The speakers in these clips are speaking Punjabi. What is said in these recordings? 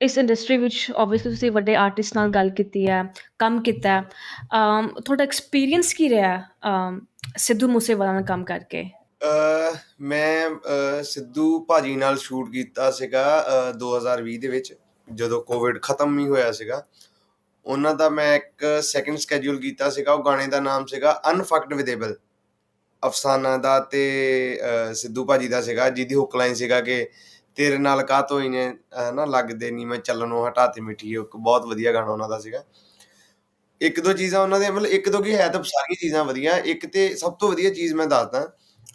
ਇਸ ਇੰਡਸਟਰੀ ਵਿੱਚ ਓਬਵੀਅਸਲੀ ਤੁਸੀਂ ਵੱਡੇ ਆਰਟਿਸਟ ਨਾਲ ਗੱਲ ਕੀਤੀ ਹੈ, ਕੰਮ ਕੀਤਾ ਤੁਹਾਡਾ ਐਕਸਪੀਰੀਅੰਸ ਕੀ ਰਿਹਾ ਸਿੱਧੂ ਮੂਸੇਵਾਲਾ ਨਾਲ ਕੰਮ ਕਰਕੇ? ਮੈਂ ਅ, ਸਿੱਧੂ ਭਾਜੀ ਨਾਲ ਸ਼ੂਟ ਕੀਤਾ ਸੀਗਾ ਅ, 2020 ਦੇ ਵਿੱਚ ਜਦੋਂ ਕੋਵਿਡ ਖਤਮ ਹੀ ਹੋਇਆ ਸੀਗਾ। ਉਹਨਾਂ ਦਾ ਮੈਂ ਇੱਕ ਸੈਕਿੰਡ ਸਕੇਡਿਊਲ ਕੀਤਾ ਸੀਗਾ ਉਹ ਗਾਣੇ ਦਾ ਨਾਮ ਸੀਗਾ ਅਨਫਕਡ ਵਿਦੇਬਲ ਅਫਸਾਨਾ ਦਾ ਤੇ ਅ, ਸਿੱਧੂ ਭਾਜੀ ਦਾ ਸੀਗਾ ਜਿਹਦੀ ਹੁੱਕ ਲਾਈਨ ਸੀਗਾ ਕਿ ਤੇਰੇ ਨਾਲ ਕਾਹ ਤੋਂ ਹੀ ਨੇ ਅ, ਨਾ ਲੱਗਦੇ ਨਹੀਂ ਮੈਂ ਚੱਲਣੋਂ ਹਟਾਤੇ ਮਿੱਠੀ ਇੱਕ ਬਹੁਤ ਵਧੀਆ ਗਾਣਾ ਉਹਨਾਂ ਦਾ ਸੀਗਾ। ਇੱਕ ਦੋ ਚੀਜ਼ਾਂ ਉਹਨਾਂ ਦੇ ਮਤਲਬ ਇੱਕ ਦੋ ਕੀ ਹੈ ਤਾਂ ਸਾਰੀਆਂ ਚੀਜ਼ਾਂ ਵਧੀਆ ਇੱਕ ਤੇ ਸਭ ਤੋਂ ਵਧੀਆ ਚੀਜ਼ ਮੈਂ ਦੱਸਦਾ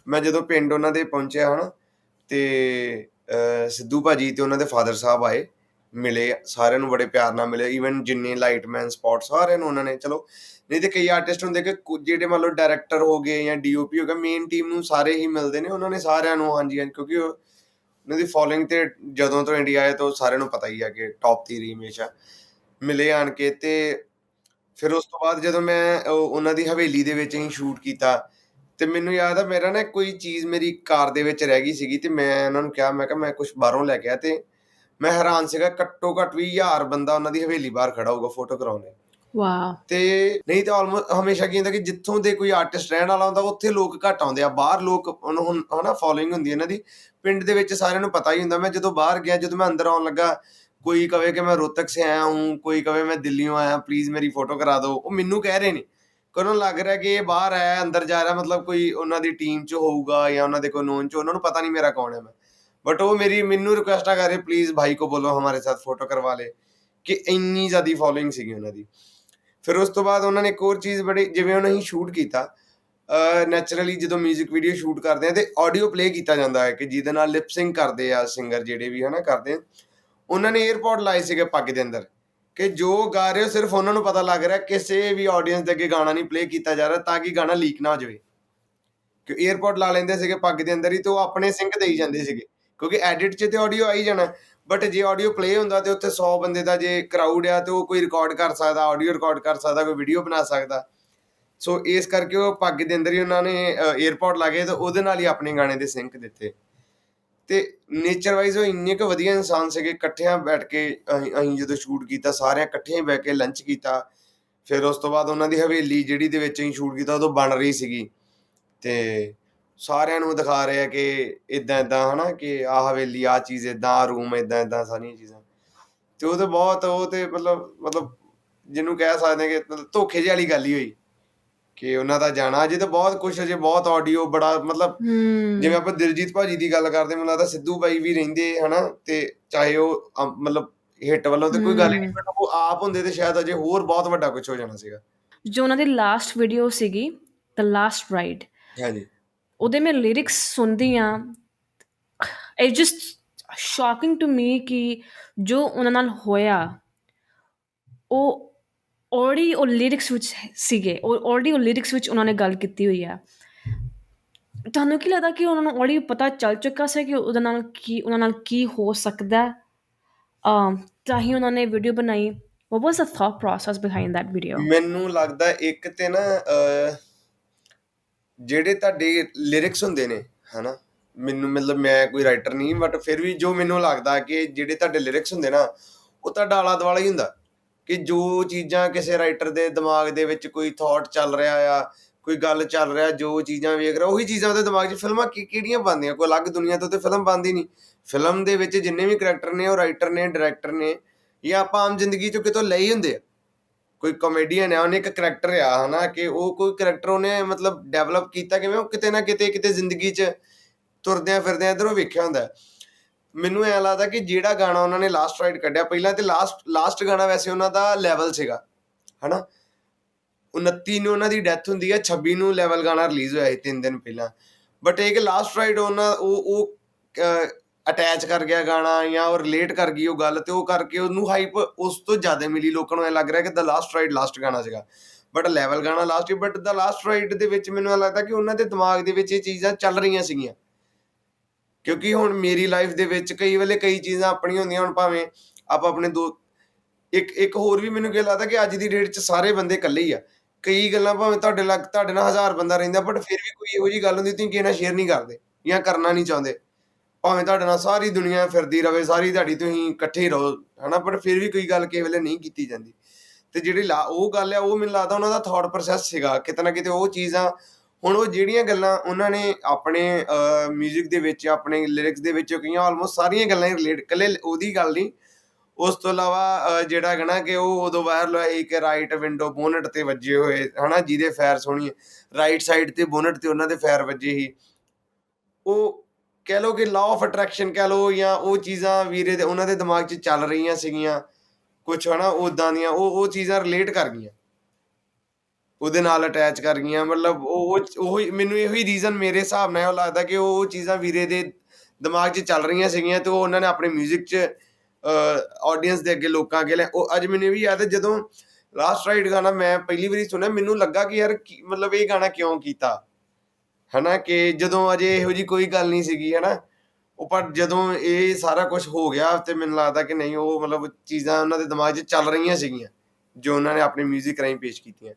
ਮੈਂ ਜਦੋਂ ਪਿੰਡ ਉਹਨਾਂ ਦੇ ਪਹੁੰਚਿਆ ਹਨਾ ਤੇ ਅਹ, ਸਿੱਧੂ ਭਾਜੀ ਤੇ ਉਹਨਾਂ ਦੇ ਫਾਦਰ ਸਾਹਿਬ ਆਏ ਮਿਲੇ ਸਾਰਿਆਂ ਨੂੰ ਬੜੇ ਪਿਆਰ ਨਾਲ ਮਿਲੇ ਈਵਨ ਜਿੰਨੇ ਲਾਈਟਮੈਨ ਸਪੌਟ ਸਾਰਿਆਂ ਨੂੰ ਉਹਨਾਂ ਨੇ ਚਲੋ ਨਹੀਂ ਤੇ ਕਈ ਆਰਟਿਸਟ ਹੁੰਦੇ ਕਿ ਕੁ- ਜਿਹੜੇ ਮੰਨ ਲਓ ਡਾਇਰੈਕਟਰ ਹੋ ਗਏ ਜਾਂ ਡੀਓਪੀ ਹੋ ਗਿਆ ਮੇਨ ਟੀਮ ਨੂੰ ਸਾਰੇ ਹੀ ਮਿਲਦੇ ਨੇ ਉਹਨਾਂ ਨੇ ਸਾਰਿਆਂ ਨੂੰ ਹਾਂਜੀ ਹਾਂਜੀ ਕਿਉਂਕਿ ਉਹ- ਉਹਨਾਂ ਦੀ ਫੋਲੋਇੰਗ ਤੇ ਜਦੋਂ ਤੋਂ ਇੰਡੀਆ ਆਏ ਤੋਂ ਸਾਰਿਆਂ ਨੂੰ ਪਤਾ ਹੀ ਆ ਕਿ ਟੌਪ ਦੀ ਹਮੇਸ਼ਾ ਮਿਲੇ ਆਣ ਕੇ ਤੇ ਫਿਰ ਉਸ ਤੋਂ ਬਾਅਦ ਜਦੋਂ ਮੈਂ ਉਹਨਾਂ ਦੀ ਹਵੇਲੀ ਦੇ ਵਿੱਚ ਹੀ ਸ਼ੂਟ ਕੀਤਾ ਤੇ ਮੈਨੂੰ ਯਾਦ ਆ, ਮੇਰਾ ਨਾ ਕੋਈ ਚੀਜ਼ ਮੇਰੀ ਕਾਰ ਦੇ ਵਿੱਚ ਰਹਿ ਗਈ ਸੀਗੀ ਤੇ ਮੈਂ ਉਹਨਾਂ ਨੂੰ ਕਿਹਾ, ਮੈਂ ਕਿਹਾ ਮੈਂ ਕੁਝ ਬਾਹਰੋਂ ਲੈ ਕੇ ਆ ਤੇ ਮੈਂ ਹੈਰਾਨ ਸੀਗਾ, ਘੱਟੋ ਘੱਟ ਵੀ 1000 ਬੰਦਾ ਉਹਨਾਂ ਦੀ ਹਵੇਲੀ ਬਾਹਰ ਖੜਾ ਹੋਊਗਾ ਫੋਟੋ ਕਰਾਉਣ ਲਈ। ਵਾਓ ਤੇ ਨਹੀਂ ਤਾਂ ਆਲਮੋਸਟ ਹਮੇਸ਼ਾ ਕੀ ਹੁੰਦਾ ਕਿ ਜਿੱਥੋਂ ਦੇ ਕੋਈ ਆਰਟਿਸਟ ਰਹਿਣ ਵਾਲਾ ਹੁੰਦਾ, ਉੱਥੇ ਲੋਕ ਘੱਟ ਆਉਂਦੇ ਆ। ਬਾਹਰ ਲੋਕ ਉਹਨੂੰ ਹੁਣ, ਹਨਾ ਫੋਲੋਇੰਗ ਹੁੰਦੀ ਇਹਨਾਂ ਦੀ। ਪਿੰਡ ਦੇ ਵਿੱਚ ਸਾਰਿਆਂ ਨੂੰ ਪਤਾ ਹੀ ਹੁੰਦਾ, ਮੈਂ ਜਦੋਂ ਬਾਹਰ ਗਿਆ, ਜਦੋਂ ਮੈਂ ਅੰਦਰ ਆਉਣ ਲੱਗਾ, ਕੋਈ ਕਵੇ ਕਿ ਮੈਂ ਰੋਹਤਕ ਸੇ ਆਇਆ ਹੂੰ, ਕੋਈ ਕਵੇ ਮੈਂ ਦਿੱਲੀੋਂ ਆਇਆ ਪਲੀਜ਼ ਮੇਰੀ ਫੋਟੋ ਕਰਾ ਦਿਓ। ਉਹ ਮੈਨੂੰ ਕਹਿ ਰਹੇ ਨੇ। ਕੋਲੋਂ ਲੱਗ ਰਿਹਾ ਕਿ ਇਹ ਬਾਹਰ ਆਇਆ, ਅੰਦਰ ਜਾ ਰਿਹਾ, ਮਤਲਬ ਕੋਈ ਉਹਨਾਂ ਦੀ ਟੀਮ 'ਚ ਹੋਊਗਾ ਜਾਂ ਉਹਨਾਂ ਦੇ ਕੋਈ ਨੋਨ 'ਚ, ਉਹਨਾਂ ਨੂੰ ਪਤਾ ਨਹੀਂ ਮੇਰਾ ਕੌਣ ਹੈ ਮੈਂ। ਬਟ ਉਹ ਮੇਰੀ, ਮੈਨੂੰ ਰਿਕੁਐਸਟ ਆ, ਕਰ ਰਹੇ ਪਲੀਜ਼ ਭਾਈ ਕੋ ਬੋਲੋ, ਹਮਾਰੇ ਸਾਥ ਫੋਟੋ ਕਰਵਾ ਲੇ। ਕਿ ਇੰਨੀ ਜ਼ਿਆਦੀ ਫੋਲੋਇੰਗ ਸੀਗੀ ਉਹਨਾਂ ਦੀ। ਫਿਰ ਉਸ ਤੋਂ ਬਾਅਦ ਉਹਨਾਂ ਨੇ ਇੱਕ ਹੋਰ ਚੀਜ਼ ਬੜੀ, ਜਿਵੇਂ ਉਹਨਾਂ ਹੀ ਸ਼ੂਟ ਕੀਤਾ ਨੈਚੁਰਲੀ ਜਦੋਂ 뮤직 ਵੀਡੀਓ ਸ਼ੂਟ ਕਰਦੇ ਆ ਤੇ ਆਡੀਓ ਪਲੇ ਕੀਤਾ ਜਾਂਦਾ ਹੈ ਕਿ ਜਿਹਦੇ ਨਾਲ ਲਿਪ ਸਿੰਗ ਕਰਦੇ ਆ ਸਿੰਗਰ ਜਿਹੜੇ ਵੀ ਹਨਾ ਕਰਦੇ ਉਹਨਾਂ ਨੇ 에어ਪੋਰਟ ਲਾਏ ਸੀਗੇ ਪੱਗ ਦੇ ਅੰਦਰ ਕਿ ਜੋ ਗਾ ਰਹੇ ਹੋ ਸਿਰਫ ਉਹਨਾਂ ਨੂੰ ਪਤਾ ਲੱਗ ਰਿਹਾ ਕਿਸੇ ਵੀ ਆਡੀਅנס ਦੇ ਅੱਗੇ ਗਾਣਾ ਨਹੀਂ ਪਲੇ ਕੀਤਾ ਜਾ ਰਿਹਾ ਤਾਂ ਕਿ ਗਾਣਾ ਲੀਕ ਨਾ ਹੋ ਜਾਵੇ। ਕਿ 에어ਪੋਰਟ ਲਾ ਲੈਂਦੇ ਸੀਗੇ ਪੱਗ ਦੇ ਅੰਦਰ ਹੀ ਤੇ ਉਹ ਆਪਣੇ ਸਿੰਗ ਦੇਈ ਜਾਂਦੇ ਸੀਗੇ। ਕਿਉਂਕਿ ਐਡਿਟ 'ਚ ਤੇ ਆਡੀਓ ਆਈ ਜਾਣਾ ਬਟ ਜੇ ਆਡੀਓ ਪਲੇ ਹੁੰਦਾ ਤੇ ਉੱਥੇ 100 ਬੰਦੇ ਦਾ ਜੇ ਕਰਾਊਡ ਆ ਤੇ ਉਹ ਕੋਈ ਰਿਕਾਰਡ ਕਰ ਸਕਦਾ ਆਡੀਓ ਰਿਕਾਰਡ ਕਰ ਸਕਦਾ, ਕੋਈ ਵੀਡੀਓ ਬਣਾ ਸਕਦਾ। ਸੋ ਇਸ ਕਰਕੇ ਉਹ ਪੱਗ ਦੇ ਅੰਦਰ ਹੀ ਉਹਨਾਂ ਨੇ 에어ਪੋਰਟ ਲਾਗੇ ਕੇ ਉਹਦੇ ਨਾਲ ਹੀ ਆਪਣੇ ਗਾਣੇ ਦੇ ਸਿੰਕ ਦਿੱਤੇ। ਤੇ ਨੇਚਰ ਵਾਈਜ਼ ਉਹ ਇੰਨੇ ਕੁ ਵਧੀਆ ਇਨਸਾਨ ਸੀਗੇ, ਇਕੱਠਿਆਂ ਬੈਠ ਕੇ ਅਸੀਂ ਅਸੀਂ ਜਦੋਂ ਸ਼ੂਟ ਕੀਤਾ, ਸਾਰਿਆਂ ਇਕੱਠੇ ਹੀ ਬਹਿ ਕੇ ਲੰਚ ਕੀਤਾ, ਫਿਰ ਉਸ ਤੋਂ ਬਾਅਦ ਉਹਨਾਂ ਦੀ ਹਵੇਲੀ ਜਿਹੜੀ ਦੇ ਵਿੱਚ ਅਸੀਂ ਸ਼ੂਟ ਕੀਤਾ, ਉਦੋਂ ਬਣ ਰਹੀ ਸੀਗੀ। ਤੇ ਸਾਰਿਆਂ ਨੂੰ ਦਿਖਾ ਰਹੇ ਕਿ ਇਦਾਂ ਇਦਾਂ ਹਨਾ ਕਿ ਆਹ ਹਵੇਲੀ ਆ ਚੀਜ਼ ਇਦਾਂ ਆ ਰੂਮ ਇਦਾਂ ਇਦਾਂ ਸਾਰੀਆਂ ਚੀਜ਼ਾਂ। ਤੇ ਉਹ ਤੇ ਬਹੁਤ ਉਹ ਤੇ ਮਤਲਬ ਮਤਲਬ ਜਿਹਨੂੰ ਕਹਿ ਸਕਦੇ ਕਿ ਮਤਲਬ ਧੋਖੇ ਜਿਹੀ ਵਾਲੀ ਗੱਲ ਹੀ ਹੋਈ ਕਿ ਉਹਨਾਂ ਦਾ ਜਾਣਾ। ਅਜੇ ਤਾਂ ਬਹੁਤ ਕੁਝ ਅਜੇ ਬਹੁਤ ਆਡੀਓ ਬੜਾ ਮਤਲਬ ਜਿਵੇਂ ਆਪਾਂ ਦਿਲਜੀਤ ਭਾਜੀ ਦੀ ਗੱਲ ਕਰਦੇ ਮੈਨੂੰ ਲੱਗਦਾ ਸਿੱਧੂ ਬਾਈ ਵੀ ਰਹਿੰਦੇ ਹਨਾ ਤੇ ਚਾਹੇ ਉਹ ਮਤਲਬ ਹਿੱਟ ਵੱਲੋਂ ਤੇ ਕੋਈ ਗੱਲ ਹੀ ਨਹੀਂ। ਬਟ ਉਹ ਆਪ ਹੁੰਦੇ ਤੇ ਸ਼ਾਇਦ ਅਜੇ ਹੋਰ ਬਹੁਤ ਵੱਡਾ ਕੁਝ ਹੋ ਜਾਣਾ ਸੀਗਾ। ਜੋ ਉਹਨਾਂ ਦੀ ਲਾਸਟ ਵੀਡੀਓ ਸੀਗੀ ਦ ਲਾਸਟ ਰਾਈਡ ਹਾਂਜੀ। ਉਹਦੇ ਮੈਂ ਲਿਰਿਕਸ ਸੁਣਦੀ ਆ it just shocking to me ਕਿ ਜੋ ਉਹਨਾਂ ਨਾਲ ਹੋਇਆ, ਉਹ ਆਲਰੇਡੀ ਉਹ ਲਿਰਿਕਸ ਵਿੱਚ ਸੀਗੇ, ਉਹ ਆਲਰੇਡੀ ਉਹ ਲਿਰਿਕਸ ਵਿੱਚ ਉਹਨਾਂ ਨੇ ਗੱਲ ਕੀਤੀ ਹੋਈ ਆ। ਤੁਹਾਨੂੰ ਕੀ ਲੱਗਦਾ ਕਿ ਉਹਨਾਂ ਨੂੰ ਆਲਰੇਡੀ ਪਤਾ ਚੱਲ ਚੁੱਕਾ ਸੀ ਕਿ ਉਹਦੇ ਨਾਲ ਕੀ, ਉਹਨਾਂ ਨਾਲ ਕੀ ਹੋ ਸਕਦਾ? ਅਮ, ਤਾਂ ਹੀ ਉਹਨਾਂ ਨੇ ਵੀਡੀਓ ਬਣਾਈ। What was the thought process behind that video? ਮੈਨੂੰ ਲੱਗਦਾ ਇੱਕ ਤੇ ਨਾ ਜਿਹੜੇ ਤੁਹਾਡੇ ਲਿਰਿਕਸ ਹੁੰਦੇ ਨੇ, ਹਨਾ? ਮੈਨੂੰ ਮਤਲਬ ਮੈਂ ਕੋਈ ਰਾਈਟਰ ਨਹੀਂ ਬਟ ਫਿਰ ਵੀ ਜੋ ਮੈਨੂੰ ਲੱਗਦਾ ਕਿ ਜਿਹੜੇ ਤੁਹਾਡੇ ਲਿਰਿਕਸ ਹੁੰਦੇ ਨਾ, ਉਹ ਤੁਹਾਡਾ ਆਲਾ ਦੁਆਲਾ ਹੀ ਹੁੰਦਾ। ਕਿ ਜੋ ਚੀਜ਼ਾਂ ਕਿਸੇ ਰਾਈਟਰ ਦੇ ਦਿਮਾਗ ਦੇ ਵਿੱਚ ਕੋਈ ਥਾਟ ਚੱਲ ਰਿਹਾ ਆ, ਕੋਈ ਗੱਲ ਚੱਲ ਰਿਹਾ, ਜੋ ਚੀਜ਼ਾਂ ਵੇਖ ਰਿਹਾ, ਉਹੀ ਚੀਜ਼ਾਂ ਉਹਦੇ ਦਿਮਾਗ 'ਚ ਫਿਲਮਾਂ ਕੀ, ਕਿਹੜੀਆਂ ਬਣਦੀਆਂ? ਕੋਈ ਅਲੱਗ ਦੁਨੀਆ ਤੋਂ ਤੇ ਫਿਲਮ ਬਣਦੀ ਨਹੀਂ। ਫਿਲਮ ਦੇ ਵਿੱਚ ਜਿੰਨੇ ਵੀ ਕਰੈਕਟਰ ਨੇ, ਉਹ ਰਾਈਟਰ ਨੇ ਡਾਇਰੈਕਟਰ ਨੇ, ਜਾਂ ਆਪਾਂ ਆਮ ਜ਼ਿੰਦਗੀ 'ਚੋਂ ਕਿਤੋਂ ਲਏ ਹੀ ਹੁੰਦੇ ਆ। ਕੋਈ ਕਮੇਡੀਅਨ ਹੈ ਉਹਨੇ ਇੱਕ ਕਰੈਕਟਰ ਆ, ਹਨਾ, ਕਿ ਉਹ ਕੋਈ ਕਰੈਕਟਰ ਉਹਨੇ ਮਤਲਬ ਡਿਵੈਲਪ ਕੀਤਾ ਕਿਵੇਂ, ਉਹ ਕਿਤੇ ਨਾ ਕਿਤੇ ਕਿਤੇ ਜ਼ਿੰਦਗੀ 'ਚ ਤੁਰਦਿਆਂ ਫਿਰਦਿਆਂ ਇਧਰੋਂ ਵੇਖਿਆ ਹੁੰਦਾ ਮੈਨੂੰ ਐ ਲੱਗਦਾ ਕਿ ਜਿਹੜਾ ਗਾਣਾ ਉਹਨਾਂ ਨੇ ਲਾਸਟ ਰਾਈਡ ਕੱਢਿਆ, ਪਹਿਲਾਂ ਤੇ ਲਾਸਟ ਲਾਸਟ ਗਾਣਾ ਵੈਸੇ ਉਹਨਾਂ ਦਾ ਲੈਵਲ ਸੀਗਾ, ਹਨਾ। 29 ਨੂੰ ਉਹਨਾਂ ਦੀ ਡੈਥ ਹੁੰਦੀ ਹੈ 26 ਨੂੰ ਲੈਵਲ ਗਾਣਾ ਰਿਲੀਜ਼ ਹੋਇਆ ਸੀ 3 ਦਿਨ ਪਹਿਲਾਂ। ਬਟ ਇਹ ਕਿ ਲਾਸਟ ਰਾਈਡ ਉਹਨਾਂ, ਉਹ ਉਹ ਅਟੈਚ ਕਰ ਗਿਆ ਗਾਣਾ ਜਾਂ ਉਹ ਰਿਲੇਟ ਕਰ ਗਈ ਉਹ ਗੱਲ ਤੇ ਉਹ ਕਰਕੇ ਉਹਨੂੰ ਹਾਈਪ ਉਸ ਤੋਂ ਜ਼ਿਆਦਾ ਮਿਲੀ, ਲੋਕਾਂ ਨੂੰ ਐ ਲੱਗ ਰਿਹਾ ਕਿ ਦ ਲਾਸਟ ਰਾਈਡ ਲਾਸਟ ਗਾਣਾ ਸੀਗਾ। ਬਟ ਲੈਵਲ ਗਾਣਾ ਲਾਸਟ ਹੀ ਬਟ ਦਾ ਲਾਸਟ ਰਾਈਡ ਦੇ ਵਿੱਚ ਮੈਨੂੰ ਐਂ ਲੱਗਦਾ ਕਿ ਉਹਨਾਂ ਦੇ ਦਿਮਾਗ ਦੇ ਵਿੱਚ ਇਹ ਚੀਜ਼ਾਂ ਚੱਲ ਰਹੀਆਂ ਸੀਗੀਆਂ। ਕਿਉਂਕਿ ਹੁਣ ਮੇਰੀ ਲਾਈਫ ਦੇ ਵਿੱਚ ਕਈ ਵੇਲੇ ਕਈ ਚੀਜ਼ਾਂ ਆਪਣੀਆਂ ਹੁੰਦੀਆਂ, ਹੁਣ ਭਾਵੇਂ ਆਪਾਂ ਆਪਣੇ ਦੋ ਇੱਕ ਇੱਕ ਹੋਰ ਵੀ ਮੈਨੂੰ ਕੀ ਲੱਗਦਾ ਕਿ ਅੱਜ ਦੀ ਡੇਟ 'ਚ ਸਾਰੇ ਬੰਦੇ ਇਕੱਲੇ ਹੀ ਆ। ਕਈ ਗੱਲਾਂ ਭਾਵੇਂ ਤੁਹਾਡੇ ਲੱਗ, ਤੁਹਾਡੇ ਨਾਲ ਹਜ਼ਾਰ ਬੰਦਾ ਰਹਿੰਦਾ ਬਟ ਫਿਰ ਵੀ ਕੋਈ ਇਹੋ ਜੀ ਗੱਲ ਹੁੰਦੀ, ਤੁਸੀਂ ਕਿਸੇ ਨਾਲ ਸ਼ੇਅਰ ਨਹੀਂ ਕਰਦੇ ਜਾਂ ਕਰਨਾ ਨਹੀਂ ਚਾਹੁੰਦੇ। ਭਾਵੇਂ ਤੁਹਾਡੇ ਨਾਲ ਸਾਰੀ ਦੁਨੀਆ ਫਿਰਦੀ ਰਵੇ, ਸਾਰੀ ਦਿਹਾੜੀ ਤੁਸੀਂ ਇਕੱਠੇ ਹੀ ਰਹੋ, ਹਨਾ? ਪਰ ਫਿਰ ਵੀ ਕੋਈ ਗੱਲ ਕਿਸੇ ਵੇਲੇ ਨਹੀਂ ਕੀਤੀ ਜਾਂਦੀ। ਤੇ ਜਿਹੜੀ ਲਾ, ਉਹ ਗੱਲ ਆ, ਉਹ ਮੈਨੂੰ ਲੱਗਦਾ ਉਹਨਾਂ ਦਾ ਥਾਟ ਪ੍ਰੋਸੈਸ ਸੀਗਾ, ਕਿਤੇ ਨਾ ਕਿਤੇ ਉਹ ਚੀਜ਼ਾਂ, ਹੁਣ ਉਹ ਜਿਹੜੀਆਂ ਗੱਲਾਂ ਉਹਨਾਂ ਨੇ ਆਪਣੇ 뮤직 ਦੇ ਵਿੱਚ, ਆਪਣੇ ਲਿਰਿਕਸ ਦੇ ਵਿੱਚ ਕਈਆਂ ਆਲਮੋਸਟ ਸਾਰੀਆਂ ਗੱਲਾਂ ਹੀ ਰਿਲੇਟ ਕੱਲੇ ਉਹਦੀ ਗੱਲ ਨਹੀਂ। ਉਸ ਤੋਂ ਇਲਾਵਾ ਜਿਹੜਾ ਹੈਗਾ ਨਾ ਕਿ ਉਹ ਉਦੋਂ ਵਾਇਰਲ ਹੋਇਆ, ਇੱਕ ਰਾਈਟ ਵਿੰਡੋ ਬੋਨਟ ਤੇ ਵੱਜੇ ਹੋਏ, ਹਨਾ? ਜਿਹਦੇ ਫਾਇਰ ਸੋਹਣੀ ਰਾਈਟ ਸਾਈਡ ਤੇ ਬੋਨਟ ਤੇ ਉਹਨਾਂ ਦੇ ਫਾਇਰ ਵੱਜੇ ਸੀ। ਉਹ ਕਹਿ ਲਓ ਕਿ ਲਾਅ ਆਫ ਅਟਰੈਕਸ਼ਨ ਕਹਿ ਲਓ ਜਾਂ ਉਹ ਚੀਜ਼ਾਂ ਵੀਰੇ ਦੇ ਉਹਨਾਂ ਦੇ ਦਿਮਾਗ 'ਚ ਚੱਲ ਰਹੀਆਂ ਸੀਗੀਆਂ ਕੁਝ ਹਨਾ ਉਦਾਂ ਦੀਆਂ, ਉਹ ਉਹ ਚੀਜ਼ਾਂ ਰਿਲੇਟ ਕਰ ਗਈਆਂ। ਉਹਦੇ ਨਾਲ ਅਟੈਚ ਕਰ ਗਈਆਂ, ਮਤਲਬ ਉਹ ਉਹ ਮੈਨੂੰ ਇਹੋ ਹੀ ਰੀਜ਼ਨ ਮੇਰੇ ਹਿਸਾਬ ਨਾਲ ਲੱਗਦਾ ਕਿ ਉਹ ਚੀਜ਼ਾਂ ਵੀਰੇ ਦੇ ਦਿਮਾਗ 'ਚ ਚੱਲ ਰਹੀਆਂ ਸੀਗੀਆਂ ਤੇ ਉਹ ਉਹਨਾਂ ਨੇ ਆਪਣੇ 뮤직 'ਚ ਆਡੀਅנס ਦੇ ਅੱਗੇ ਲੋਕਾਂ ਅੱਗੇ ਲੈ, ਉਹ ਅੱਜ ਮੈਨੂੰ ਵੀ ਯਾਦ ਹੈ ਜਦੋਂ ਲਾਸਟ ਰਾਈਡ ਗਾਣਾ ਮੈਂ ਪਹਿਲੀ ਵਾਰੀ ਸੁਣਿਆ, ਮੈਨੂੰ ਲੱਗਾ ਕਿ ਯਾਰ ਮਤਲਬ ਇਹ ਗਾਣਾ ਕਿਉਂ ਕੀਤਾ? ਹਨਾ ਕਿ ਜਦੋਂ ਅਜੇ ਇਹੋ ਜੀ ਕੋਈ ਗੱਲ ਨਹੀਂ ਸੀਗੀ, ਹਨਾ। ਉਹ ਪਰ ਜਦੋਂ ਇਹ ਸਾਰਾ ਕੁਝ ਹੋ ਗਿਆ ਤੇ ਮੈਨੂੰ ਲੱਗਦਾ ਕਿ ਨਹੀਂ, ਉਹ ਮਤਲਬ ਚੀਜ਼ਾਂ ਉਹਨਾਂ ਦੇ ਦਿਮਾਗ 'ਚ ਚੱਲ ਰਹੀਆਂ ਸੀਗੀਆਂ, ਜੋ ਉਹਨਾਂ ਨੇ ਆਪਣੇ 뮤직 ਰਾਹੀਂ ਪੇਸ਼ ਕੀਤੀਆਂ।